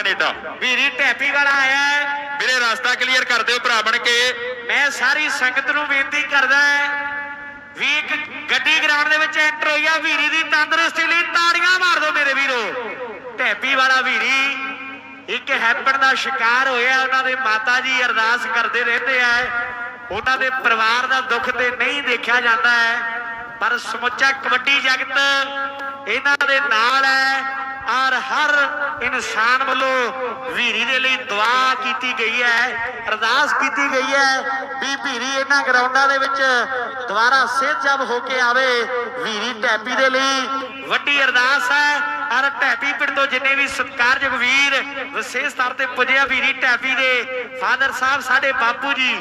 Canada. ਵੀਰੀ ਟੈਪੀ ਵਾਲਾ ਆਇਆ ਹੈ। ਵੀਰੇ ਰਸਤਾ ਕਲੀਅਰ ਕਰ ਦਿਓ ਭਰਾ ਬਣ ਕੇ। ਮੈਂ ਸਾਰੀ ਸੰਗਤ ਨੂੰ ਬੇਨਤੀ ਕਰਦਾ ਹਾਂ ਵੀ ਇੱਕ ਗੱਡੀ ਗਰਾਊਂਡ ਦੇ ਵਿੱਚ ਐਂਟਰ ਹੋਈ ਆ ਵੀਰੀ ਦੀ ਤੰਦਰੁਸਤੀ ਲਈ ਤਾੜੀਆਂ ਮਾਰ ਦਿਓ ਮੇਰੇ ਵੀਰੋ। ਟੈਪੀ ਵਾਲਾ ਵੀਰੀ ਇੱਕ ਹੈਪਨ ਦਾ ਸ਼ਿਕਾਰ ਹੋਇਆ ਉਹਨਾਂ ਦੇ ਮਾਤਾ ਜੀ ਅਰਦਾਸ ਕਰਦੇ ਰਹਿੰਦੇ ਆ। ਉਹਨਾਂ ਦੇ ਪਰਿਵਾਰ ਦਾ ਦੁੱਖ ਤੇ ਨਹੀਂ ਦੇਖਿਆ ਜਾਂਦਾ ਹੈ ਪਰ ਸਮੁੱਚਾ ਕਬੱਡੀ ਜਗਤ ਇਹਨਾਂ ਦੇ ਨਾਲ ਹੈ। ਔਰ ਹਰ ਇਨਸਾਨ ਵੱਲੋਂ ਵੀਰੀ ਦੇ ਲਈ ਦੁਆ ਕੀਤੀ ਗਈ ਹੈ, ਅਰਦਾਸ ਕੀਤੀ ਗਈ ਹੈ ਵੀ ਵੀਰੀ ਇਹਨਾਂ ਗਰਾਊਂਡਾਂ ਦੇ ਵਿੱਚ ਦੁਬਾਰਾ ਸਿਹਤਯਾਬ ਹੋ ਕੇ ਆਵੇ ਵੀਰੀ ਟੈਪੀ ਦੇ ਲਈ ਵੱਡੀ ਅਰਦਾਸ ਹੈ ਔਰ ਟੈਪੀ ਪਿੰਡ ਤੋਂ ਜਿੰਨੇ ਵੀ ਸਤਿਕਾਰਯੋਗ ਵੀਰ ਵਿਸ਼ੇਸ਼ ਤੌਰ ਤੇ ਪੁੱਜਿਆ ਵੀਰੀ ਟੈਪੀ ਦੇ, ਫਾਦਰ ਸਾਹਿਬ ਸਾਡੇ ਬਾਪੂ ਜੀ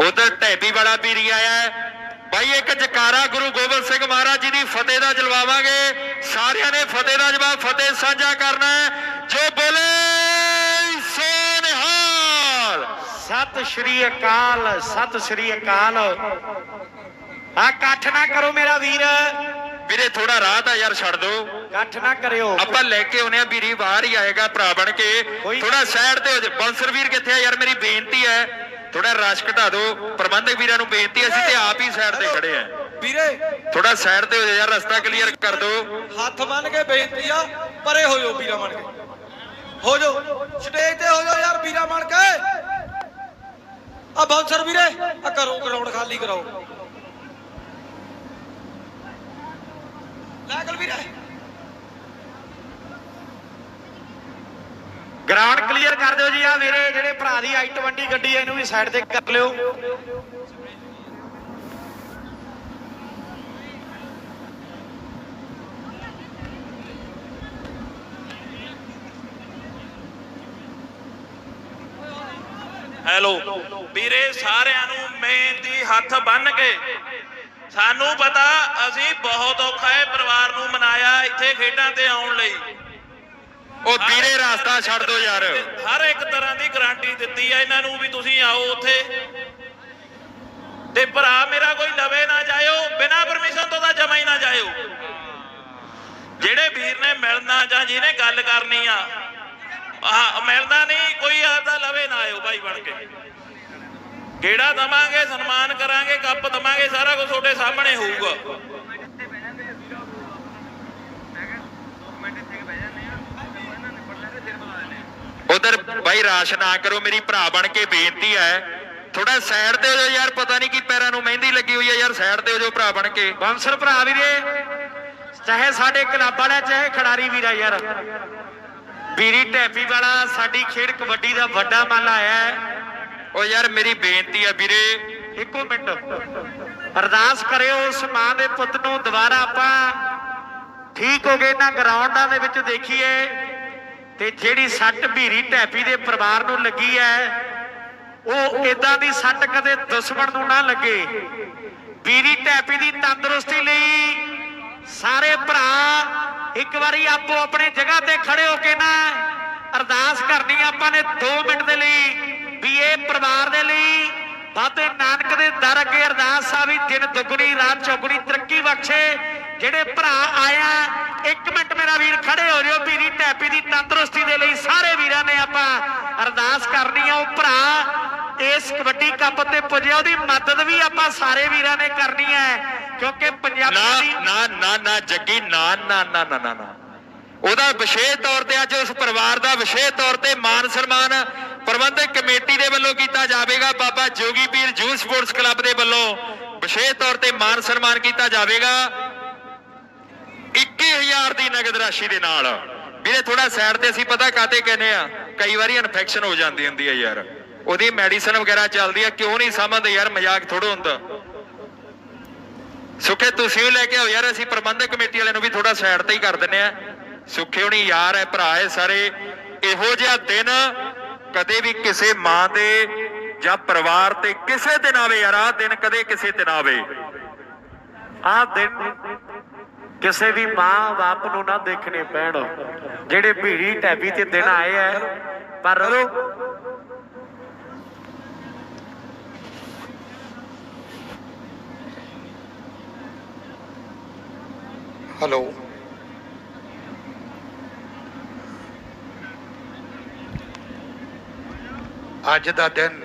ਉਧਰ ਢੈਬੀ ਵਾਲਾ ਵੀਰੀ ਆਇਆ ਹੈ। ਬਾਈ ਇੱਕ ਜਕਾਰਾ ਗੁਰੂ ਗੋਬਿੰਦ ਸਿੰਘ ਮਹਾਰਾਜ ਜੀ ਦੀ ਫਤਿਹ ਦਾ ਜਲਵਾਵਾਂਗੇ। ਸਾਰਿਆਂ ਨੇ ਫਤਿਹ ਦਾ ਜਵਾਬ ਫਤਿਹ ਸਾਂਝਾ ਕਰਨਾ ਜੋ ਬੋਲੇ ਸੋ ਨਿਹਾਲ ਸਤਿ ਸ਼੍ਰੀ ਅਕਾਲ ਸਤਿ ਸ਼੍ਰੀ ਅਕਾਲ। ਆ ਇਕੱਠ ਨਾ ਕਰੋ ਮੇਰਾ ਵੀਰ। ਵੀਰੇ ਥੋੜਾ ਰਾਹ ਤਾਂ ਯਾਰ ਛੱਡ ਦਿਓ। ਇਕੱਠ ਨਾ ਕਰਿਓ। ਆਪਾਂ ਲੈ ਕੇ ਆਉਨੇ ਆ ਵੀਰੀ ਬਾਹਰ ਹੀ ਆਏਗਾ ਭਰਾ ਬਣ ਕੇ। ਥੋੜਾ ਸਾਈਡ ਤੇ ਹੋ ਜਾ। ਬੰਸਰ ਵੀਰ ਕਿੱਥੇ ਆ? ਯਾਰ ਮੇਰੀ ਬੇਨਤੀ ਹੈ ਥੋੜਾ ਰਸ਼ ਘਟਾ ਦਿਓ। ਪ੍ਰਬੰਧਕ ਵੀਰਾਂ ਨੂੰ ਬੇਨਤੀ ਅਸੀਂ ਤੇ ਆਪ ਹੀ ਸਾਈਡ ਤੇ ਖੜੇ ਆ ਵੀਰੇ ਥੋੜਾ ਸਾਈਡ ਤੇ ਹੋ ਜਾ ਯਾਰ ਰਸਤਾ ਕਲੀਅਰ ਕਰ ਦਿਓ। ਹੱਥ ਬੰਨ ਕੇ ਬੇਨਤੀ ਆ ਪਰੇ ਹੋ ਜਾਓ ਵੀਰਾ ਬਣ ਕੇ। ਹੋ ਜਾਓ। ਸਟੇਜ ਤੇ ਹੋ ਜਾਓ ਯਾਰ ਵੀਰਾ ਬਣ ਕੇ। ਆ ਬਾਉਂਸਰ ਵੀਰੇ ਆ ਕਰੋ ਗਰਾਊਂਡ ਖਾਲੀ ਕਰਾਓ। ਲੈ ਗਲ ਵੀਰੇ। ਗਰਾਊਂਡ ਕਲੀਅਰ ਕਰ ਦਿਓ ਜੀ, ਆ ਮੇਰੇ ਜਿਹੜੇ ਭਰਾ ਦੀ i20 ਗੱਡੀ ਹੈ ਇਹਨੂੰ ਵੀ ਸਾਈਡ ਤੇ ਕਰ ਲਿਓ। ਹੈਲੋ ਵੀਰੇ, ਸਾਰਿਆਂ ਨੂੰ ਬੇਨਤੀ ਹੱਥ ਬੰਨ ਕੇ। ਸਾਨੂੰ ਪਤਾ, ਅਸੀਂ ਬਹੁਤ ਔਖਾ ਹੈ ਪਰਿਵਾਰ ਨੂੰ ਮਨਾਇਆ ਇੱਥੇ ਖੇਡਾਂ ਤੇ ਆਉਣ ਲਈ। ਉਹ ਵੀਰੇ ਰਸਤਾ ਛੱਡ ਦਿਓ ਯਾਰ। ਹਰ ਇੱਕ ਤਰ੍ਹਾਂ ਦੀ ਗਾਰੰਟੀ ਦਿੱਤੀ ਹੈ ਇਹਨਾਂ ਨੂੰ ਵੀ ਤੁਸੀਂ ਆਓ ਉੱਥੇ। ਤੇ ਭਰਾ ਮੇਰਾ ਕੋਈ ਲਵੇ ਨਾ ਜਾਇਓ, ਬਿਨਾਂ ਪਰਮਿਸ਼ਨ ਤੋਂ ਤਾਂ ਜਮਾ ਹੀ ਨਾ ਜਾਇਓ। ਜਿਹੜੇ ਵੀਰ ਨੇ ਮਿਲਣਾ ਜਾਂ ਜਿਹਨੇ ਗੱਲ ਕਰਨੀ ਆ ਆ ਮਿਲਣਾ ਨਹੀਂ, ਕੋਈ ਆਦਾ ਲਵੇ ਨਾ ਆਇਓ ਭਾਈ ਬਣ ਕੇ। ਕਿਹੜਾ ਦਵਾਂਗੇ, ਸਨਮਾਨ ਕਰਾਂਗੇ, ਕੱਪ ਦਵਾਂਗੇ, ਸਾਰਾ ਕੁਝ ਤੁਹਾਡੇ ਸਾਹਮਣੇ ਹੋਊਗਾ। ਉਧਰ ਬਾਈ ਰਾਸ਼ ਨਾ ਕਰੋ ਮੇਰੀ ਭਰਾ ਬਣ ਕੇ ਬੇਨਤੀ ਹੈ। ਥੋੜਾ ਸਾਈਡ ਤੇ ਹੋ ਜਾਓ ਯਾਰ ਪਤਾ ਨਹੀਂ ਕੀ ਪੈਰਾਂ ਨੂੰ ਮਹਿੰਦੀ ਲੱਗੀ ਹੋਈ ਹੈ ਯਾਰ ਸਾਈਡ ਤੇ ਹੋ ਜਾਓ ਭਰਾ ਬਣ ਕੇ। ਬੰਸਰ ਭਰਾ ਵੀਰੇ ਚਾਹੇ ਸਾਡੇ ਕਲੱਬ ਵਾਲਾ ਚਾਹੇ ਖਿਡਾਰੀ ਵੀਰਾ ਯਾਰ। ਵੀਰੀ ਟੈਪੀ ਵਾਲਾ ਸਾਡੀ ਖੇਡ ਕਬੱਡੀ ਦਾ ਵੱਡਾ ਮੱਲ ਆਇਆ ਹੈ। ਉਹ ਯਾਰ ਮੇਰੀ ਬੇਨਤੀ ਹੈ ਵੀਰੇ। ਇੱਕੋ ਮਿੰਟ। ਅਰਦਾਸ ਕਰਿਓ ਉਸ ਮਾਂ ਦੇ ਪੁੱਤ ਨੂੰ ਦੁਬਾਰਾ ਆਪਾਂ ਠੀਕ ਹੋ ਗਏ ਇਹਨਾਂ ਗਰਾਊਂਡਾਂ ਦੇ ਵਿੱਚ ਦੇਖੀਏ। ਤੇ ਜਿਹੜੀ ਸੱਟ ਭੀਰੀ ਟੈਪੀ ਦੇ ਪਰਿਵਾਰ ਨੂੰ ਲੱਗੀ ਹੈ ਉਹ ਇਦਾਂ ਦੀ ਸੱਟ ਕਦੇ ਦੁਸ਼ਮਣ ਨੂੰ ਨਾ ਲੱਗੇ। ਵੀਰੀ ਟੈਪੀ ਦੀ ਤੰਦਰੁਸਤੀ ਲਈ ਸਾਰੇ ਭਰਾ ਇੱਕ ਵਾਰੀ ਆਪੋ ਆਪਣੇ ਜਗ੍ਹਾ ਤੇ ਖੜੇ ਹੋ ਕੇ ਨਾ ਅਰਦਾਸ ਕਰਨੀ ਆਪਾਂ ਨੇ 2 ਮਿੰਟ ਦੇ ਲਈ ਵੀ ਇਹ ਪਰਿਵਾਰ ਦੇ ਲਈ ਬਾਬੇ ਨਾਨਕ ਦੇ ਦਰ ਅੱਗੇ ਅਰਦਾਸ ਆ ਵੀ ਦਿਨ ਦੁੱਗਣੀ, ਰਾਤ ਚੌਗਣੀ ਤਰੱਕੀ ਬਖਸ਼ੇ। ਜਿਹੜੇ ਭਰਾ ਆਇਆ ਇੱਕ ਮਿੰਟ ਮੇਰਾ ਵੀਰ ਖੜੇ ਹੋ ਜਿਓ ਵੀਰੀ ਟੈਪੀ ਦੀ ਤੰਦਰੁਸਤੀ ਦੇ ਲਈ ਸਾਰੇ ਵੀਰਾਂ ਨੇ ਆਪਾਂ ਅਰਦਾਸ ਕਰਨੀ ਆ। ਉਹ ਭਰਾ, ਇਸ ਕਬੱਡੀ ਕੱਪ ਤੇ ਪੁੱਜਿਆ, ਉਹਦੀ ਮਦਦ ਵੀ ਆਪਾਂ ਸਾਰੇ ਵੀਰਾਂ ਨੇ ਕਰਨੀ ਹੈ, ਕਿਉਂਕਿ ਨਾ ਦੀ ਨਾ ਨਾ ਨਾ, ਜੱਗੀ, ਨਾ ਨਾ ਨਾ ਨਾ ਨਾ ਉਹਦਾ ਵਿਸ਼ੇਸ਼ ਤੌਰ ਤੇ ਅੱਜ ਉਸ ਪਰਿਵਾਰ ਦਾ ਵਿਸ਼ੇਸ਼ ਤੌਰ ਤੇ ਮਾਨ ਸਨਮਾਨ ਪ੍ਰਬੰਧਕ ਕਮੇਟੀ ਦੇ ਵੱਲੋਂ ਕੀਤਾ ਜਾਵੇਗਾ। ਬਾਬਾ ਜੋਗੀ ਪੀਰ ਜੂਨ ਸਪੋਰਟਸ ਕਲੱਬ ਦੇ ਵੱਲੋਂ ਵਿਸ਼ੇਸ਼ ਤੌਰ ਤੇ ਮਾਨ ਸਨਮਾਨ ਕੀਤਾ ਜਾਵੇਗਾ। 21000 ਦੀ ਨਗਦ ਰਾਸ਼ੀ ਦੇ ਨਾਲ। ਵੀਰੇ ਥੋੜਾ ਸਾਈਡ ਤੇ ਅਸੀਂ ਪਤਾ ਕਾਤੇ ਕਹਿੰਦੇ ਆ? ਕਈ ਵਾਰੀ ਇਨਫੈਕਸ਼ਨ ਹੋ ਜਾਂਦੀ ਹੁੰਦੀ ਹੈ ਯਾਰ। ਉਹਦੀ ਮੈਡੀਸਨ ਵਗੈਰਾ ਚੱਲਦੀ ਆ, ਕਿਉਂ ਨਹੀਂ ਸਮਝਦੇ ਯਾਰ? ਮਜ਼ਾਕ ਥੋੜੋ ਹੁੰਦਾ। ਸੁਖੇ, ਤੁਸੀਂ ਵੀ ਲੈ ਕੇ ਆਓ ਯਾਰ, ਅਸੀਂ ਪ੍ਰਬੰਧਕ ਕਮੇਟੀ ਵਾਲਿਆਂ ਨੂੰ ਵੀ ਥੋੜਾ ਸਾਈਡ ਤੇ ਹੀ ਕਰ ਦਿੰਨੇ ਆ। ਸੁਖੇ ਹੁਣੀ ਯਾਰ ਹੈ, ਭਰਾ ਹੈ ਸਾਰੇ। ਇਹੋ ਜਿਹਾ ਦਿਨ ਕਦੇ ਵੀ ਕਿਸੇ ਮਾਂ ਦੇ ਜਾਂ ਪਰਿਵਾਰ ਤੇ ਕਿਸੇ ਦਿਨ ਆਵੇ ਯਾਰ। ਆਹ ਦਿਨ ਕਦੇ ਕਿਸੇ ਤੇ ਨਾ ਆਵੇ। ਆਹ ਦਿਨ ਕਿਸੇ ਵੀ ਮਾਂ ਬਾਪ ਨੂੰ ਨਾ ਦੇਖਣੇ ਪੈਣ। ਜਿਹੜੇ ਭੀੜੀ ਟੈਬੀ ਤੇ ਦਿਨ ਆਏ ਐ, ਪਰ ਹੈਲੋ। ਅੱਜ ਦਾ ਦਿਨ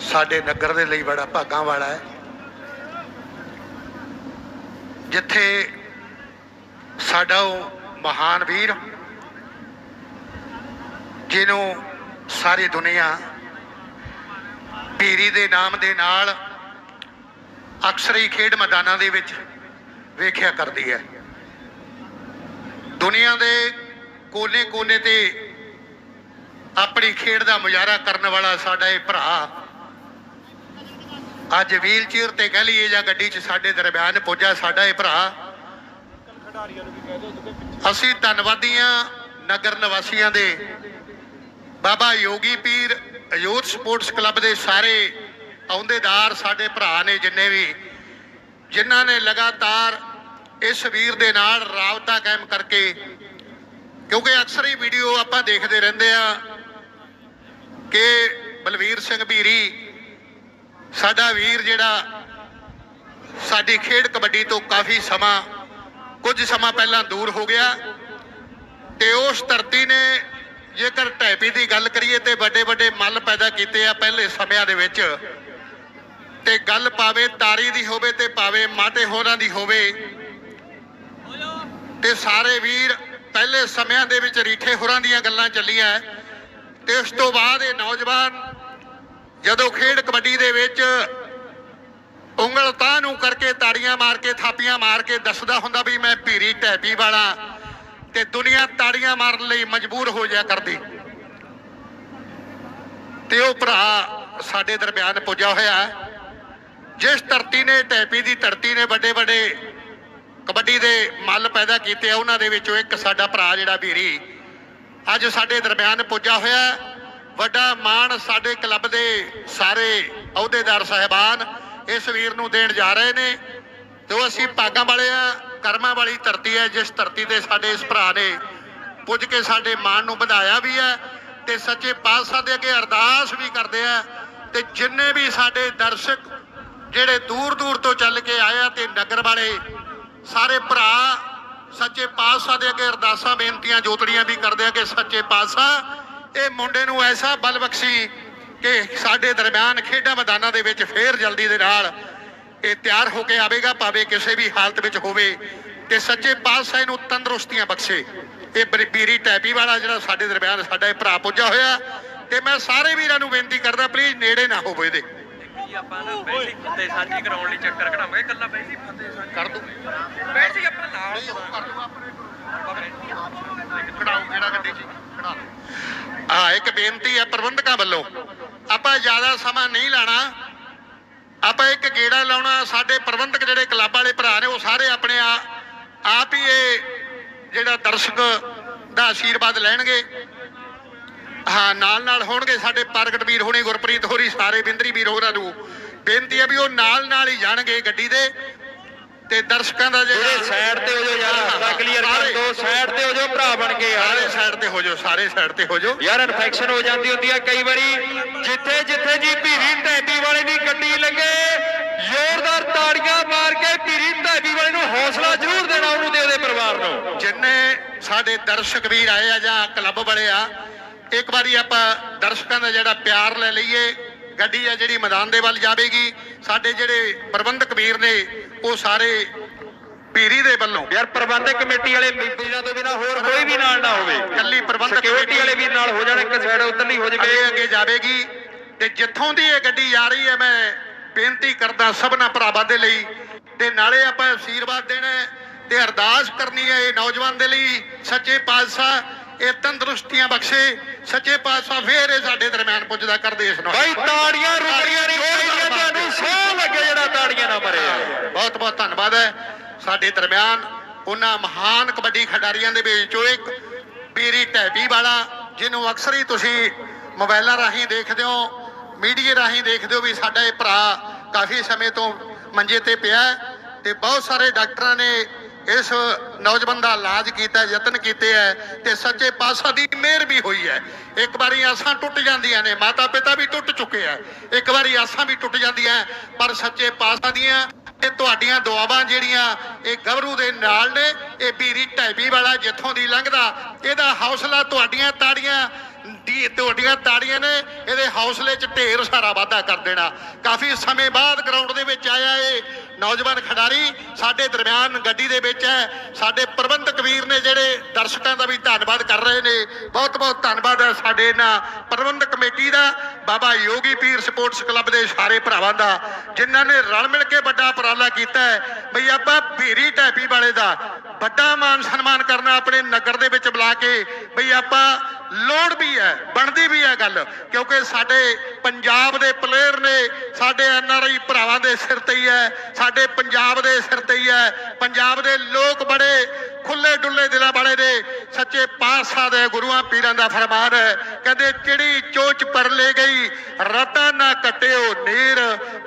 ਸਾਡੇ ਨਗਰ ਦੇ ਲਈ ਬੜਾ ਭਾਗਾਂ ਵਾਲਾ ਹੈ ਜਿੱਥੇ ਸਾਡਾ ਉਹ ਮਹਾਨ ਵੀਰ ਜਿਹਨੂੰ ਸਾਰੀ ਦੁਨੀਆ ਪੀਰੀ ਦੇ ਨਾਮ ਦੇ ਨਾਲ ਅਕਸਰ ਹੀ ਖੇਡ ਮੈਦਾਨਾਂ ਦੇ ਵਿੱਚ ਵੇਖਿਆ ਕਰਦੀ ਹੈ। ਦੁਨੀਆ ਦੇ ਕੋਨੇ-ਕੋਨੇ ਤੇ ਆਪਣੀ ਖੇਡ ਦਾ ਮੁਜ਼ਾਹਰਾ ਕਰਨ ਵਾਲਾ ਸਾਡਾ ਇਹ ਭਰਾ ਅੱਜ ਵੀਲ ਚੇਅਰ ਤੇ ਕਹਿ ਲਈਏ ਜਾਂ ਗੱਡੀ 'ਚ ਸਾਡੇ ਦਰਮਿਆਨ ਪੁੱਜਾ ਸਾਡਾ ਇਹ ਭਰਾ। ਅਸੀਂ ਧੰਨਵਾਦੀ ਹਾਂ ਨਗਰ ਨਿਵਾਸੀਆਂ ਦੇ। ਬਾਬਾ ਯੋਗੀ ਪੀਰ ਯੂਥ ਸਪੋਰਟਸ ਕਲੱਬ ਦੇ ਸਾਰੇ ਅਹੁਦੇਦਾਰ ਸਾਡੇ ਭਰਾ ਨੇ ਜਿੰਨੇ ਵੀ, ਜਿਨ੍ਹਾਂ ਨੇ ਲਗਾਤਾਰ ਇਸ ਵੀਰ ਦੇ ਨਾਲ ਰਾਬਤਾ ਕਾਇਮ ਕਰਕੇ, ਕਿਉਂਕਿ ਅਕਸਰ ਹੀ ਵੀਡੀਓ ਆਪਾਂ ਦੇਖਦੇ ਰਹਿੰਦੇ ਆ ਕਿ ਬਲਵੀਰ ਸਿੰਘ ਭੀਰੀ ਸਾਡਾ ਵੀਰ ਜਿਹੜਾ ਸਾਡੀ ਖੇਡ ਕਬੱਡੀ ਤੋਂ ਕਾਫੀ ਸਮਾਂ, ਕੁਝ ਸਮਾਂ ਪਹਿਲਾਂ ਦੂਰ ਹੋ ਗਿਆ ਤੇ ਉਸ ਧਰਤੀ ਨੇ ਜੇਕਰ ਢੈਪੀ ਦੀ ਗੱਲ ਕਰੀਏ ਤੇ ਵੱਡੇ ਵੱਡੇ ਮੱਲ ਪੈਦਾ ਕੀਤੇ ਆ ਪਹਿਲੇ ਸਮਿਆਂ ਦੇ ਵਿੱਚ। ਤੇ ਗੱਲ ਪਾਵੇ ਤਾਰੀ ਦੀ ਹੋਵੇ ਤੇ ਪਾਵੇ ਮਾਟੇ ਹੋਰਾਂ ਦੀ ਹੋਵੇ, ਤੇ ਸਾਰੇ ਵੀਰ ਪਹਿਲੇ ਸਮਿਆਂ ਦੇ ਵਿੱਚ ਰੀਠੇ ਹੋਰਾਂ ਦੀਆਂ ਗੱਲਾਂ ਚੱਲੀਆਂ। ਤੇ ਉਸ ਤੋਂ ਬਾਅਦ ਇਹ ਨੌਜਵਾਨ ਜਦੋਂ ਖੇਡ ਕਬੱਡੀ ਦੇ ਵਿੱਚ ਉਂਗਲ ਤਾਂ ਨੂੰ ਕਰਕੇ ਤਾੜੀਆਂ ਮਾਰ ਕੇ, ਥਾਪੀਆਂ ਮਾਰ ਕੇ ਦੱਸਦਾ ਹੁੰਦਾ ਵੀ ਮੈਂ ਭੀਰੀ ਟੈਪੀ ਵਾਲਾ ਤੇ ਦੁਨੀਆ ਤਾੜੀਆਂ ਮਾਰਨ ਲਈ ਮਜਬੂਰ ਹੋ ਜਾ ਕਰਦੀ। ਤੇ ਉਹ ਭਰਾ ਸਾਡੇ ਦਰਮਿਆਨ ਪੁੱਜਾ ਹੋਇਆ। ਜਿਸ ਧਰਤੀ ਨੇ ਟੈਪੀ ਦੀ ਧਰਤੀ ਨੇ ਵੱਡੇ ਵੱਡੇ ਕਬੱਡੀ ਦੇ ਮੱਲ ਪੈਦਾ ਕੀਤੇ ਆ, ਉਹਨਾਂ ਦੇ ਵਿੱਚੋਂ ਇੱਕ ਸਾਡਾ ਭਰਾ ਜਿਹੜਾ ਵੀਰੀ ਅੱਜ ਸਾਡੇ ਦਰਮਿਆਨ ਪੁੱਜਾ ਹੋਇਆ। ਵੱਡਾ ਮਾਣ ਸਾਡੇ ਕਲੱਬ ਦੇ ਸਾਰੇ ਅਹੁਦੇਦਾਰ ਸਾਹਿਬਾਨ ਇਸ ਵੀਰ ਨੂੰ ਦੇਣ ਜਾ ਰਹੇ ਨੇ ਤੇ ਉਹ ਅਸੀਂ ਭਾਗਾਂ ਵਾਲੇ ਆ, ਕਰਮਾਂ ਵਾਲੀ ਧਰਤੀ ਹੈ, ਜਿਸ ਧਰਤੀ ਤੇ ਸਾਡੇ ਇਸ ਭਰਾ ਨੇ ਪੁੱਜ ਕੇ ਸਾਡੇ ਮਾਣ ਨੂੰ ਵਧਾਇਆ ਵੀ ਹੈ ਤੇ ਸੱਚੇ ਪਾਤਸ਼ਾਹ ਦੇ ਅੱਗੇ ਅਰਦਾਸ ਵੀ ਕਰਦੇ ਆ ਤੇ ਜਿੰਨੇ ਵੀ ਸਾਡੇ ਦਰਸ਼ਕ ਜਿਹੜੇ ਦੂਰ ਦੂਰ ਤੋਂ ਚੱਲ ਕੇ ਆਏ ਆ ਤੇ ਨਗਰ ਵਾਲੇ, ਸਾਰੇ ਭਰਾ ਸੱਚੇ ਪਾਤਸ਼ਾਹ ਦੇ ਅੱਗੇ ਅਰਦਾਸਾਂ, ਬੇਨਤੀਆਂ, ਜੋਤੜੀਆਂ ਵੀ ਕਰਦੇ ਆ ਕਿ ਸੱਚੇ ਪਾਤਸ਼ਾਹ ਇਹ ਮੁੰਡੇ ਨੂੰ ਐਸਾ ਬਲ ਬਖਸ਼ੀ ਕਿ ਸਾਡੇ ਦਰਮਿਆਨ ਖੇਡਾਂ ਮੈਦਾਨਾਂ ਦੇ ਵਿੱਚ ਫੇਰ ਜਲਦੀ ਦੇ ਨਾਲ ਇਹ ਤਿਆਰ ਹੋ ਕੇ ਆਵੇਗਾ ਭਾਵੇਂ ਕਿਸੇ ਵੀ ਹਾਲਤ ਵਿੱਚ ਹੋਵੇ। ਤੇ ਸੱਚੇ ਪਾਤਸ਼ਾਹ ਇਹਨੂੰ ਤੰਦਰੁਸਤੀਆਂ ਬਖਸ਼ੇ। ਇਹ ਬਰੀ- ਟੈਪੀ ਵਾਲਾ ਜਿਹੜਾ ਸਾਡੇ ਦਰਮਿਆਨ ਸਾਡਾ ਇਹ ਭਰਾ ਪੁੱਜਾ ਹੋਇਆ। ਤੇ ਮੈਂ ਸਾਰੇ ਵੀਰਾਂ ਨੂੰ ਬੇਨਤੀ ਕਰਦਾ ਪਲੀਜ਼ ਨੇੜੇ ਨਾ ਹੋਵੋ ਇਹਦੇ। ਆਪਾਂ ਨਾ ਬੈਸੀ ਫਤਿਹ ਸਾਂਝੀ ਕਰਾਉਣ ਲਈ ਚੱਕਰ ਕਢਾਵਾਂਗੇ ਇਕੱਲਾ ਬੈਸੀ ਫਤਿਹ ਸਾਂਝੀ ਕਰ ਦੂੰ। ਬੈਸੀ ਆਪਣਾ ਨਾਲ ਕਰ ਦੂੰ। ਖੜਾਓ ਕਿਹੜਾ ਗੱਡੀ 'ਚ ਖੜਾ ਆ ਇੱਕ ਬੇਨਤੀ ਹੈ ਪ੍ਰਬੰਧਕਾਂ ਵੱਲੋਂ। ਆਪਾਂ ਜ਼ਿਆਦਾ ਸਮਾਂ ਨਹੀਂ ਲਾਣਾ। ਆਪਾਂ ਇੱਕ ਗੇੜਾ ਲਾਉਣਾ। ਸਾਡੇ ਪ੍ਰਬੰਧਕ ਜਿਹੜੇ ਕਲੱਬ ਵਾਲੇ ਭਰਾ ਨੇ, ਉਹ ਸਾਰੇ ਆਪਣੇ ਆ ਆਪ ਹੀ ਇਹ ਜਿਹੜਾ ਦਰਸ਼ਕ ਦਾ ਆਸ਼ੀਰਵਾਦ ਲੈਣਗੇ। ਹਾਂ ਨਾਲ ਨਾਲ ਹੋਣਗੇ ਸਾਡੇ ਪ੍ਰਗਟ ਵੀਰ ਹੋਣੀ, ਗੁਰਪ੍ਰੀਤ ਹੋਰੀ, ਸਾਰੇ ਬਿੰਦਰੀ ਵੀਰ ਹੋਰਾਂ ਨੂੰ ਬੇਨਤੀ ਹੈ ਵੀ ਉਹ ਨਾਲ ਨਾਲ ਹੀ ਜਾਣਗੇ ਗੱਡੀ ਦੇ। ਤੇ ਦਰਸ਼ਕਾਂ ਦਾ ਜਿਹੜਾ ਸਾਈਡ ਤੇ ਹੋ ਜਾਓ ਯਾਰ ਹੱਥਾਂ ਕਲੀਅਰ ਕਰ ਦੋ ਸਾਈਡ ਤੇ ਹੋ ਜਾਓ ਭਰਾ ਬਣ ਕੇ ਯਾਰ। ਸਾਰੇ ਸਾਈਡ ਤੇ ਹੋ ਜਾਓ ਸਾਰੇ ਸਾਈਡ ਤੇ ਹੋ ਜਾਓ। ਯਾਰ ਇਨਫੈਕਸ਼ਨ ਹੋ ਜਾਂਦੀ ਹੁੰਦੀ ਆ ਕਈ ਵਾਰੀ। ਜਿੱਥੇ ਜਿੱਥੇ ਜੀ ਭੀਰੀ ਢੈਬੀ ਵਾਲੇ ਦੀ ਗੱਡੀ ਲੱਗੇ ਜ਼ੋਰਦਾਰ ਤਾੜੀਆਂ ਮਾਰ ਕੇ ਭੀਰੀ ਢੈਬੀ ਵਾਲੇ ਨੂੰ ਹੌਸਲਾ ਜ਼ਰੂਰ ਦੇਣਾ ਉਹਨੂੰ ਤੇ ਉਹਦੇ ਪਰਿਵਾਰ ਨੂੰ। ਜਿੰਨੇ ਸਾਡੇ ਦਰਸ਼ਕ ਵੀਰ ਆਏ ਆ ਜਾਂ ਕਲੱਬ ਵਾਲੇ ਆ ਇੱਕ ਵਾਰੀ ਆਪਾਂ ਦਰਸ਼ਕਾਂ ਦਾ ਜਿਹੜਾ ਪਿਆਰ ਲੈ ਲਈਏ। ਗੱਡੀ ਆ ਜਿਹੜੀ ਮੈਦਾਨ ਦੇ ਵੱਲ ਜਾਵੇਗੀ। ਸਾਡੇ ਜਿਹੜੇ ਪ੍ਰਬੰਧਕ ਵੀਰ ਨੇ ਉਹ ਸਾਰੇ ਪੀਰੀ ਦੇ ਵੱਲੋਂ। ਯਾਰ ਪ੍ਰਬੰਧਕ ਕਮੇਟੀ ਵਾਲੇ ਵੀਰਾਂ ਤੋਂ ਬਿਨਾ ਹੋਰ ਕੋਈ ਵੀ ਨਾਲ ਨਾ ਹੋਵੇ। ਕੱਲੀ ਪ੍ਰਬੰਧਕ ਸਿਕਿਉਰਿਟੀ ਵਾਲੇ ਵੀ ਨਾਲ ਹੋ ਜਾਣ ਇੱਕ ਸਾਈਡ ਉਤਰਲੀ ਹੋ ਜਾਵੇ। ਅੱਗੇ ਜਾਵੇਗੀ। ਤੇ ਜਿੱਥੋਂ ਦੀ ਇਹ ਗੱਡੀ ਜਾ ਰਹੀ ਹੈ ਮੈਂ ਬੇਨਤੀ ਕਰਦਾ ਸਭਨਾ ਭਰਾਵਾਂ ਦੇ ਲਈ। ਤੇ ਨਾਲੇ ਆਪਾਂ ਆਸ਼ੀਰਵਾਦ ਦੇਣਾ ਤੇ ਅਰਦਾਸ ਕਰਨੀ ਹੈ ਇਹ ਨੌਜਵਾਨ ਦੇ ਲਈ। ਸੱਚੇ ਪਾਤਸ਼ਾਹ ਇਹ ਤੰਦਰੁਸਤੀਆਂ ਬਖਸ਼ੇ। ਸੱਚੇ ਪਾਤਸ਼ਾਹ ਫੇਰ ਇਹ ਸਾਡੇ ਦਰਮਿਆਨ ਪੁੱਜਦਾ ਕਰਦੇ ਇਸ ਨੂੰ। ਬਾਈ ਤਾੜੀਆਂ ਰੁਕਣੀਆਂ ਨਹੀਂ ਸੌ ਲੱਗੇ ਜਿਹੜਾ ਤਾੜੀਆਂ ਨਾ ਮਰੇ ਬਹੁਤ ਬਹੁਤ ਧੰਨਵਾਦ ਹੈ। ਸਾਡੇ ਦਰਮਿਆਨ ਉਹਨਾਂ ਮਹਾਨ ਕਬੱਡੀ ਖਿਡਾਰੀਆਂ ਦੇ ਵਿੱਚੋਂ ਇੱਕ ਪੀਰੀ ਟੈਪੀ ਵਾਲਾ, ਜਿਹਨੂੰ ਅਕਸਰ ਹੀ ਤੁਸੀਂ ਮੋਬਾਈਲਾਂ ਰਾਹੀਂ ਦੇਖਦੇ ਹੋ ਮੀਡੀਆ ਰਾਹੀਂ ਦੇਖਦੇ ਹੋ ਵੀ ਸਾਡਾ ਇਹ ਭਰਾ ਕਾਫੀ ਸਮੇਂ ਤੋਂ ਮੰਜੇ ਤੇ ਪਿਆ ਹੈ ਤੇ ਬਹੁਤ ਸਾਰੇ ਡਾਕਟਰਾਂ ਨੇ ਇਸ ਨੌਜਵਾਨ ਦਾ ਇਲਾਜ ਕੀਤਾ, ਯਤਨ ਕੀਤੇ ਹੈ ਤੇ ਸੱਚੇ ਪਾਤਸ਼ਾਹ ਦੀ ਮਿਹਰ ਵੀ ਹੋਈ ਹੈ। ਇੱਕ ਵਾਰੀ ਆਸਾਂ ਟੁੱਟ ਜਾਂਦੀਆਂ ਨੇ ਮਾਤਾ ਪਿਤਾ ਵੀ ਟੁੱਟ ਚੁੱਕੇ ਆ। ਇੱਕ ਵਾਰੀ ਆਸਾਂ ਵੀ ਟੁੱਟ ਜਾਂਦੀਆਂ, ਪਰ ਸੱਚੇ ਪਾਤਸ਼ਾਹ ਦੀਆਂ ਇਹ ਤੁਹਾਡੀਆਂ ਦੁਆਵਾਂ ਜਿਹੜੀਆਂ, ਇਹ ਗਵਰੂ ਦੇ ਨਾਲ ਨੇ, ਇਹ ਬੀਰੀ ਢੈਬੀ ਵਾਲਾ ਜਿੱਥੋਂ ਦੀ ਲੰਘਦਾ, ਇਹਦਾ ਹੌਸਲਾ ਤੁਹਾਡੀਆਂ ਤਾੜੀਆਂ, ਦੀ ਤੁਹਾਡੀਆਂ ਤਾੜੀਆਂ ਨੇ, ਇਹਦੇ ਹੌਸਲੇ 'ਚ ਢੇਰ ਸਾਰਾ ਵਾਧਾ ਕਰ ਦੇਣਾ। ਕਾਫੀ ਸਮੇਂ ਬਾਅਦ ਗਰਾਊਂਡ ਦੇ ਵਿੱਚ ਆਇਆ ਇਹ ਨੌਜਵਾਨ ਖਿਡਾਰੀ ਸਾਡੇ ਦਰਮਿਆਨ ਗੱਡੀ ਦੇ ਵਿੱਚ ਹੈ। ਸਾਡੇ ਪ੍ਰਬੰਧਕ ਵੀਰ ਨੇ ਜਿਹੜੇ ਦਰਸ਼ਕਾਂ ਦਾ ਵੀ ਧੰਨਵਾਦ ਕਰ ਰਹੇ ਨੇ। ਬਹੁਤ ਬਹੁਤ ਧੰਨਵਾਦ ਹੈ ਸਾਡੇ ਇਹਨਾਂ ਪ੍ਰਬੰਧਕ ਕਮੇਟੀ ਦਾ, ਬਾਬਾ ਯੋਗੀ ਪੀਰ ਸਪੋਰਟਸ ਕਲੱਬ ਦੇ ਸਾਰੇ ਭਰਾਵਾਂ ਦਾ, ਜਿਨ੍ਹਾਂ ਨੇ ਰਲ ਮਿਲ ਕੇ ਵੱਡਾ ਉਪਰਾਲਾ ਕੀਤਾ ਹੈ। ਬਈ ਆਪਾਂ ਭੀਰੀ ਟੈਪੀ ਵਾਲੇ ਦਾ ਵੱਡਾ ਮਾਨ ਸਨਮਾਨ ਕਰਨਾ ਆਪਣੇ ਨਗਰ ਦੇ ਵਿੱਚ ਬੁਲਾ ਕੇ ਬਈ ਆਪਾਂ ਲੋੜ ਵੀ ਹੈ, ਬਣਦੀ ਵੀ ਹੈ ਗੱਲ, ਕਿਉਂਕਿ ਸਾਡੇ ਪੰਜਾਬ ਦੇ ਪਲੇਅਰ ਨੇ, ਸਾਡੇ ਐੱਨ ਆਰ ਆਈ ਭਰਾਵਾਂ ਦੇ ਸਿਰ ਤੇ ਹੀ ਹੈ, ਸਾਡੇ ਪੰਜਾਬ ਦੇ ਸਿਰ ਤੇ ਹੀ ਹੈ, ਪੰਜਾਬ ਦੇ ਲੋਕ ਬੜੇ ਖੁੱਲੇ ਡੁੱਲੇ ਦਿਲਾਂ ਵਾਲੇ ਨੇ ਸੱਚੇ ਪਾਤਸ਼ਾਹ ਦੇ ਗੁਰੂਆਂ ਪੀਰਾਂ ਦਾ ਫਰਮਾਨ ਹੈ। ਕਹਿੰਦੇ ਚਿੜੀ ਚੋਚ ਪਰ ਲੈ ਗਈ ਰਤਾ ਨਾ ਕਟਿਓ ਨੀਰ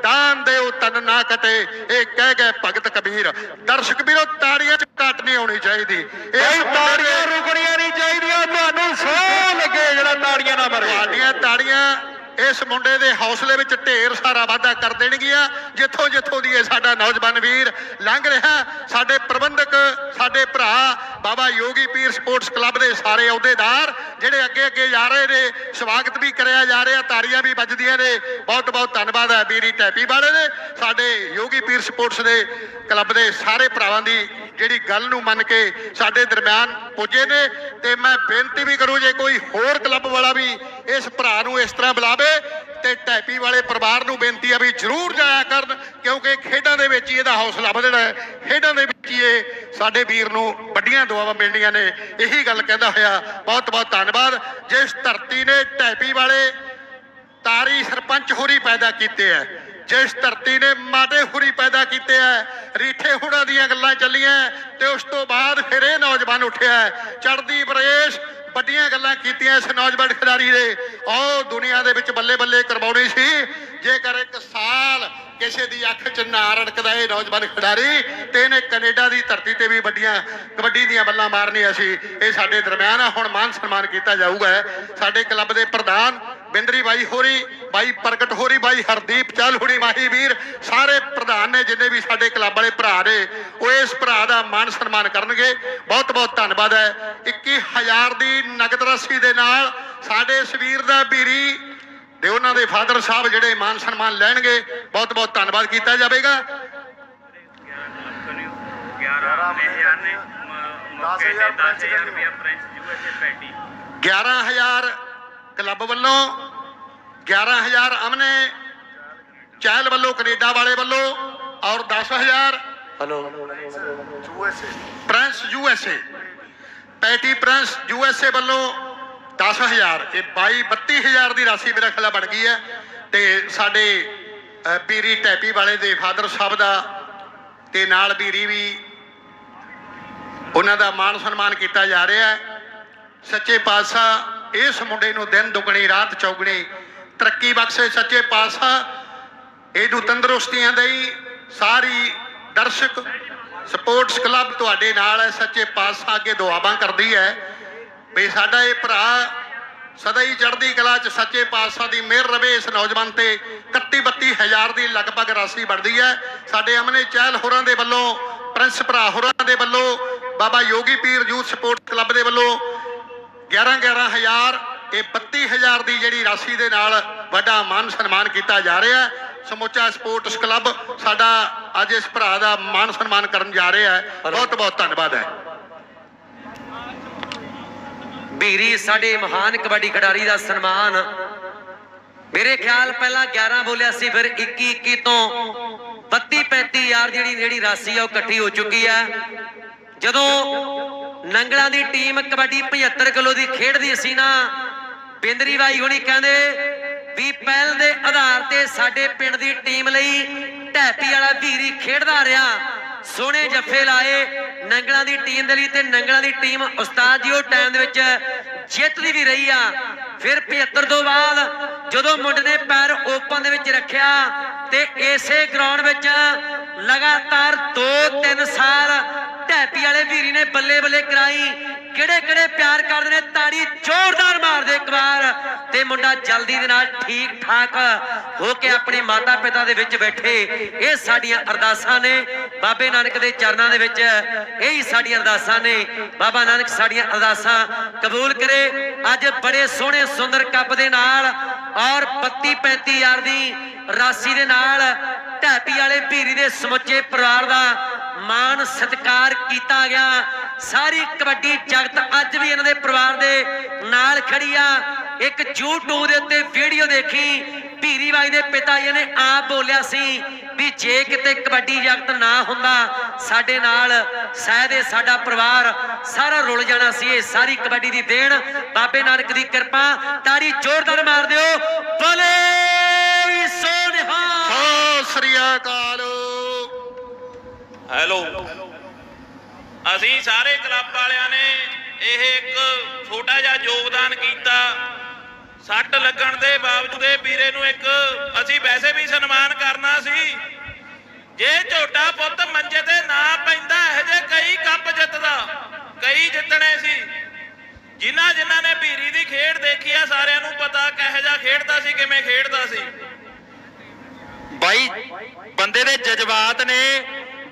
ਦਾਨ ਦਿਓ ਤਨ ਨਾ ਕਟੇ। ਇਹ ਕਹਿ ਗਏ ਭਗਤ ਕਬੀਰ। ਦਰਸ਼ਕ ਵੀਰੋ ਤਾੜੀਆਂ ਚ ਘੱਟ ਨਹੀਂ ਆਉਣੀ ਚਾਹੀਦੀ। ਇਹ ਤਾੜੀਆਂ ਰੁਕਣੀਆਂ ਨਹੀਂ ਚਾਹੀਦੀਆਂ। ਤੁਹਾਨੂੰ ਸੋ ਲੱਗੇ ਜਿਹੜਾ ਤਾੜੀਆਂ ਨਾ। ਮਰੇ ਤੁਹਾਡੀਆਂ ਤਾੜੀਆਂ ਇਸ ਮੁੰਡੇ ਦੇ ਹੌਸਲੇ ਵਿੱਚ ਢੇਰ ਸਾਰਾ ਵਾਧਾ ਕਰ ਦੇਣਗੀਆਂ, ਜਿੱਥੋਂ ਜਿੱਥੋਂ ਦੀ ਇਹ ਸਾਡਾ ਨੌਜਵਾਨ ਵੀਰ ਲੰਘ ਰਿਹਾ, ਸਾਡੇ ਪ੍ਰਬੰਧਕ, ਸਾਡੇ ਭਰਾ, ਬਾਬਾ ਯੋਗੀ ਪੀਰ ਸਪੋਰਟਸ ਕਲੱਬ ਦੇ ਸਾਰੇ ਅਹੁਦੇਦਾਰ, ਜਿਹੜੇ ਅੱਗੇ ਅੱਗੇ ਜਾ ਰਹੇ ਨੇ, ਸਵਾਗਤ ਵੀ ਕਰਿਆ ਜਾ ਰਿਹਾ ਤਾਰੀਆਂ ਵੀ ਵੱਜਦੀਆਂ ਨੇ। ਬਹੁਤ ਬਹੁਤ ਧੰਨਵਾਦ ਹੈ ਬੀਰੀ ਟੈਪੀ ਵਾਲੇ ਦੇ, ਸਾਡੇ ਯੋਗੀ ਪੀਰ ਸਪੋਰਟਸ ਦੇ ਕਲੱਬ ਦੇ ਸਾਰੇ ਭਰਾਵਾਂ ਦੀ ਜਿਹੜੀ ਗੱਲ ਨੂੰ ਮੰਨ ਕੇ ਸਾਡੇ ਦਰਮਿਆਨ ਪੁੱਜੇ ਨੇ, ਤੇ ਮੈਂ ਬੇਨਤੀ ਵੀ ਕਰੂੰ ਜੇ ਕੋਈ ਹੋਰ ਕਲੱਬ ਵਾਲਾ ਵੀ ਇਸ ਭਰਾ ਨੂੰ ਇਸ ਤਰ੍ਹਾਂ ਬੁਲਾਵੇ, ਤੇ ਟੈਪੀ ਵਾਲੇ ਪਰਿਵਾਰ ਨੂੰ ਬੇਨਤੀ ਆ ਵੀ ਜਰੂਰ ਜਾਇਆ ਕਰਨ, ਕਿਉਂਕਿ ਖੇਡਾਂ ਦੇ ਵਿੱਚ ਹੀ ਇਹਦਾ ਹੌਸਲਾ ਵਧਣਾ ਹੈ। ਖੇਡਾਂ ਦੇ ਵਿੱਚ ਹੀ ਇਹ ਸਾਡੇ ਵੀਰ ਨੂੰ ਵੱਡੀਆਂ ਦੁਆਵਾਂ ਮਿਲਣੀਆਂ ਨੇ। ਇਹੀ ਗੱਲ ਕਹਿੰਦਾ ਹੋਇਆ। ਬਹੁਤ ਬਹੁਤ ਧੰਨਵਾਦ। ਜਿਸ ਧਰਤੀ ਨੇ ਟੈਪੀ ਵਾਲੇ ਤਾਰੀ ਸਰਪੰਚ ਹੋਰੀ ਪੈਦਾ ਕੀਤੇ ਐ ਜਿਸ ਧਰਤੀ ਨੇ ਮਾਦੇ ਹੁਰੀ ਪੈਦਾ ਕੀਤੇ ਐ ਰੀਠੇ ਹੁਣਾਂ ਦੀਆਂ ਗੱਲਾਂ ਚੱਲੀਆਂ, ਤੇ ਉਸ ਤੋਂ ਬਾਅਦ ਫਿਰ ਇਹ ਨੌਜਵਾਨ ਉੱਠਿਆ। ਚੜਦੀ ਬਰੇਸ਼ ਵੱਡੀਆਂ ਗੱਲਾਂ ਕੀਤੀਆਂ ਇਸ ਨੌਜਵਾਨ ਖਿਡਾਰੀ ਦੇ ਉਹ ਦੁਨੀਆ ਦੇ ਵਿੱਚ ਬੱਲੇ ਬੱਲੇ ਕਰਵਾਉਣੀ ਸੀ। ਜੇਕਰ ਇੱਕ ਸਾਲ ਕਿਸੇ ਦੀ ਅੱਖ 'ਚ ਨਾ ਰੜਕਦਾ ਇਹ ਨੌਜਵਾਨ ਖਿਡਾਰੀ, ਤੇ ਇਹਨੇ ਕੈਨੇਡਾ ਦੀ ਧਰਤੀ ਤੇ ਵੀ ਵੱਡੀਆਂ, ਕਬੱਡੀ ਦੀਆਂ ਬੱਲਾਂ ਮਾਰਨੀਆਂ ਸੀ। ਇਹ ਸਾਡੇ ਦਰਮਿਆਨ ਆ, ਹੁਣ ਮਾਨ ਸਨਮਾਨ ਕੀਤਾ ਜਾਊਗਾ। ਸਾਡੇ ਕਲੱਬ ਦੇ ਪ੍ਰਧਾਨ ਬਿੰਦਰੀ ਬਾਈ ਹੋਰੀ, ਬਾਈ ਪ੍ਰਗਟ ਹੋਰੀ, ਬਾਈ ਹਰਦੀਪ ਚਲ ਹੁਣੀ ਮਾਹੀ ਵੀਰ। ਸਾਰੇ ਪ੍ਰਧਾਨ ਨੇ ਜਿੰਨੇ ਵੀ ਸਾਡੇ ਕਲੱਬ ਵਾਲੇ ਭਰਾ ਨੇ, ਉਹ ਇਸ ਭਰਾ ਦਾ ਮਾਨ ਸਨਮਾਨ ਕਰਨਗੇ। ਬਹੁਤ ਬਹੁਤ ਧੰਨਵਾਦ ਹੈ। 21000 ਦੀ ਨਗਦ ਰਾਸ਼ੀ ਦੇ ਨਾਲ ਸਾਡੇ ਇਸ ਵੀਰ ਦਾ ਵੀਰੀ ਤੇ ਉਹਨਾਂ ਦੇ ਫਾਦਰ ਸਾਹਿਬ ਜਿਹੜੇ ਮਾਨ ਸਨਮਾਨ ਲੈਣਗੇ, ਬਹੁਤ ਬਹੁਤ ਧੰਨਵਾਦ ਕੀਤਾ ਜਾਵੇਗਾ। 11 ਹਜ਼ਾਰ ਨੇ ਮੌਕੇ ਤੇ 10000 ਰੁਪਏ ਫ੍ਰੈਂਚ ਯੂਐਸਏ ਪੈਟੀ 11000 ਕਲੱਬ ਵੱਲੋਂ 11000 ਅਮਨੇ ਚਹਿਲ ਵੱਲੋਂ ਕੈਨੇਡਾ ਵਾਲੇ ਵੱਲੋਂ ਔਰ 10000 ਪ੍ਰਿੰਸ ਯੂਐਸਏ ਪੈਟੀ ਪ੍ਰਿੰਸ ਯੂਐਸਏ ਵੱਲੋਂ 10000 ਇਹ 22 32000 ਦੀ ਰਾਸ਼ੀ ਮੇਰਾ ਖਿਆਲ ਬਣ ਗਈ ਹੈ ਤੇ ਸਾਡੇ ਪੀਰੀ ਟੈਪੀ ਵਾਲੇ ਦੇ ਫਾਦਰ ਸਾਹਿਬ ਦਾ ਤੇ ਨਾਲ ਪੀਰੀ ਵੀ ਉਹਨਾਂ ਦਾ ਮਾਣ ਸਨਮਾਨ ਕੀਤਾ ਜਾ ਰਿਹਾ ਹੈ। ਸੱਚੇ ਪਾਤਸ਼ਾਹ ਇਸ ਮੁੰਡੇ ਨੂੰ ਦਿਨ ਦੁਗਣੀ, ਰਾਤ ਚੌਗਣੀ। ਤਰੱਕੀ ਬਖਸ਼ੇ ਸੱਚੇ ਪਾਤਸ਼ਾਹ। ਇਹਨੂੰ ਤੰਦਰੁਸਤੀਆਂ ਦੇਈ ਸਾਰੀ ਦਰਸ਼ਕ, ਸਪੋਰਟਸ ਕਲੱਬ ਤੁਹਾਡੇ ਨਾਲ ਹੈ, ਸੱਚੇ ਪਾਤਸ਼ਾਹ ਅੱਗੇ ਦੁਆਵਾਂ ਕਰਦੀ ਹੈ। ਵੀ ਸਾਡਾ ਇਹ ਭਰਾ ਸਦਾ ਹੀ ਚੜ੍ਹਦੀ ਕਲਾ ਚ ਸੱਚੇ ਪਾਤਸ਼ਾਹ ਦੀ ਮਿਹਰ ਰਵੇ, ਇਸ ਨੌਜਵਾਨ ਤੇ 31 32 ਹਜ਼ਾਰ ਦੀ ਲਗਭਗ ਰਾਸ਼ੀ ਬਣਦੀ ਹੈ। ਸਾਡੇ ਅਮਨੇ ਚਹਿਲ ਹੋਰਾਂ ਦੇ ਵੱਲੋਂ, ਪ੍ਰਿੰਸ ਭਰਾ ਹੋਰਾਂ ਦੇ ਵੱਲੋਂ, ਬਾਬਾ ਯੋਗੀ ਪੀਰ ਯੂਥ ਸਪੋਰਟ ਕਲੱਬ ਦੇ ਵੱਲੋਂ 11 11000 ਇਹ 32000 ਦੀ ਜਿਹੜੀ ਰਾਸ਼ੀ ਦੇ ਨਾਲ ਵੱਡਾ ਮਾਨ ਸਨਮਾਨ ਕੀਤਾ ਜਾ ਰਿਹਾ ਹੈ। ਸਮੁੱਚਾ ਸਪੋਰਟਸ ਕਲੱਬ ਸਾਡਾ ਅੱਜ ਇਸ ਭਰਾ ਦਾ ਮਾਨ ਸਨਮਾਨ ਕਰਨ ਜਾ ਰਿਹਾ ਹੈ। ਬਹੁਤ ਬਹੁਤ ਧੰਨਵਾਦ ਹੈ। ਬੀਰੀ ਸਾਡੇ ਮਹਾਨ ਕਬੱਡੀ ਖਿਡਾਰੀ ਦਾ ਸਨਮਾਨ। ਮੇਰੇ ਖਿਆਲ ਪਹਿਲਾਂ 11 ਬੋਲਿਆ ਸੀ ਫਿਰ 21 21 ਤੋਂ 32 35 ਯਾਰ ਜਿਹੜੀ ਜਿਹੜੀ ਰਾਸ਼ੀ ਆ ਉਹ ਇਕੱਠੀ ਹੋ ਚੁੱਕੀ ਹੈ। ਜਦੋਂ ਨੰਗਲਾਂ ਦੀ ਟੀਮ ਕਬੱਡੀ 75 ਕਿਲੋ ਦੀ ਖੇਡਦੀ ਸੀ ਨਾ। ਬਿੰਦਰੀ ਬਾਈ ਹੁਣੀ ਕਹਿੰਦੇ ਵੀ ਪਹਿਲ ਦੇ ਆਧਾਰ ਤੇ ਸਾਡੇ ਪਿੰਡ ਦੀ ਟੀਮ ਲਈ ਢੈਪੀ ਵਾਲਾ ਵੀਰੀ ਖੇਡਦਾ ਰਿਹਾ। ਸੋਹਣੇ ਜੱਫੇ ਲਾਏ ਨੰਗਲਾਂ ਦੀ ਟੀਮ ਦੇ ਲਈ ਤੇ ਨੰਗਲਾਂ ਦੀ ਟੀਮ ਉਸਤਾਦ ਜੀ ਉਹ ਟਾਈਮ ਦੇ ਵਿੱਚ ਜਿੱਤਦੀ ਵੀ ਰਹੀ ਆ। ਫਿਰ 75 ਤੋਂ ਬਾਅਦ ਜਦੋਂ ਮੁੰਡੇ ਨੇ ਪੈਰ ਓਪਨ ਦੇ ਵਿੱਚ ਰੱਖਿਆ ਤੇ ਇਸੇ ਗਰਾਊਂਡ ਵਿੱਚ ਲਗਾਤਾਰ 2-3 ਸਾਲ ਢੈਪੀ ਵਾਲੇ ਵੀਰੀ ਨੇ ਬੱਲੇ ਬੱਲੇ ਕਰਾਈ। ਕਿਹੜੇ ਕਿਹੜੇ ਪਿਆਰ ਕਰਦੇ ਨੇ, ਤਾੜੀ ਜ਼ੋਰਦਾਰ ਮਾਰਦੇ ਇੱਕ ਵਾਰ। ਤੇ ਮੁੰਡਾ ਜਲਦੀ ਦੇ ਨਾਲ ਠੀਕ ਠਾਕ ਹੋ ਕੇ ਆਪਣੇ ਮਾਤਾ ਪਿਤਾ ਦੇ ਵਿੱਚ ਬੈਠੇ। ਇਹ ਸਾਡੀਆਂ ਅਰਦਾਸਾਂ ਨੇ ਬਾਬੇ ਨਾਨਕ ਦੇ ਚਰਨਾਂ ਦੇ ਵਿੱਚ। ਇਹ ਹੀ ਸਾਡੀਆਂ ਅਰਦਾਸਾਂ ਨੇ। ਬਾਬਾ ਨਾਨਕ ਸਾਡੀਆਂ ਅਰਦਾਸਾਂ ਕਬੂਲ ਕਰੇ। ਅੱਜ ਬੜੇ ਸੋਹਣੇ, ਸੁੰਦਰ ਕੱਪ ਦੇ ਨਾਲ ਔਰ 32 35 ਯਾਰ ਦੀ ਰਾਸੀ ਦੇ ਨਾਲ ਢਾਪੀ ਵਾਲੇ ਭੀਰੀ ਦੇ ਸਮੁੱਚੇ ਪਰਿਵਾਰ ਦਾ ਮਾਣ ਸਤਿਕਾਰ ਕੀਤਾ ਗਿਆ। ਸਾਰੀ ਕਬੱਡੀ ਜਗਤ ਅੱਜ ਵੀ ਇਹਨਾਂ ਦੇ ਪਰਿਵਾਰ ਦੇ ਨਾਲ ਖੜੀ ਆ। ਇੱਕ YouTube ਦੇ ਉੱਤੇ ਵੀਡੀਓ ਦੇਖੀ। ਭੀਰੀ ਬਾਈ ਦੇ ਪਿਤਾ ਜੀ ਨੇ ਆਪ ਬੋਲਿਆ ਸੀ ਵੀ ਜੇ ਕਿਤੇ ਕਬੱਡੀ ਜਗਤ ਨਾ ਹੁੰਦਾ, ਸਾਡੇ ਨਾਲ, ਸ਼ਾਇਦ ਇਹ ਸਾਡਾ ਪਰਿਵਾਰ ਸਾਰਾ ਰੁਲ ਜਾਣਾ ਸੀ, ਇਹ ਸਾਰੀ ਕਬੱਡੀ ਦੀ ਦੇਣ। ਬਾਬੇ ਨਾਨਕ ਦੀ ਕਿਰਪਾ, ਤਾੜੀ ਜ਼ੋਰਦਾਰ ਮਾਰ ਦਿਓ। ਬੋਲੇ ਸੋਨਿਹਾ ਸਤਿ ਸ੍ਰੀ ਅਕਾਲ। ਹੈਲੋ। ਅਸੀਂ ਸਾਰੇ ਕਲੱਬ ਵਾਲਿਆਂ ਨੇ ਇਹ ਇੱਕ ਛੋਟਾ ਜਿਹਾ ਯੋਗਦਾਨ ਕੀਤਾ। ਸੱਟ ਲੱਗਣ ਦੇ ਬਾਵਜੂਦ ਇਹ ਵੀਰੇ ਨੂੰ ਇੱਕ ਅਸੀਂ ਵੈਸੇ ਵੀ ਸਨਮਾਨ ਕਰਨਾ ਸੀ। ਜੇ ਝੋਟਾ ਪੁੱਤ ਮੰਜੇ ਤੇ ਨਾ ਪੈਂਦਾ, ਇਹ ਕਈ ਕੱਪ ਜਿੱਤਦਾ, ਕਈ ਜਿੱਤਣੇ ਸੀ। ਜਿਨ੍ਹਾਂ ਜਿਨ੍ਹਾਂ ਨੇ ਵੀਰੀ ਦੀ ਖੇਡ ਦੇਖੀ ਆ, ਸਾਰਿਆਂ ਨੂੰ ਪਤਾ ਕਿਹੋ ਜਿਹਾ ਖੇਡਦਾ ਸੀ, ਕਿਵੇਂ ਖੇਡਦਾ ਸੀ। ਬਾਈ, ਬੰਦੇ ਦੇ ਜਜ਼ਬਾਤ ਨੇ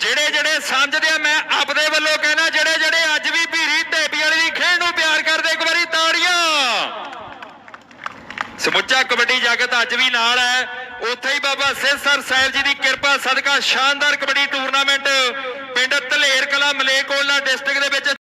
ਜਿਹੜੇ ਜਿਹੜੇ ਸਮਝਦੇ ਆ, ਮੈਂ ਆਪਦੇ ਵੱਲੋਂ ਕਹਿਣਾ, ਜਿਹੜੇ ਜਿਹੜੇ ਅੱਜ ਵੀ ਭੀਰੀ ਢੇਪੀ ਵਾਲੀ ਦੀ ਖੇਡ ਨੂੰ ਪਿਆਰ ਕਰਦੇ, ਇੱਕ ਵਾਰੀ ਤਾੜੀਆਂ। ਸਮੁੱਚਾ ਕਬੱਡੀ ਜਗਤ ਅੱਜ ਵੀ ਨਾਲ ਹੈ। ਉੱਥੇ ਹੀ ਬਾਬਾ ਸਿਰਸਰ ਸਾਹਿਬ ਜੀ ਦੀ ਕਿਰਪਾ, ਸਦਕਾ ਸ਼ਾਨਦਾਰ ਕਬੱਡੀ ਟੂਰਨਾਮੈਂਟ ਪਿੰਡ ਧਲੇਰ ਕਲਾ ਮਲੇਕੋਲਾ ਡਿਸਟ੍ਰਿਕਟ ਦੇ ਵਿੱਚ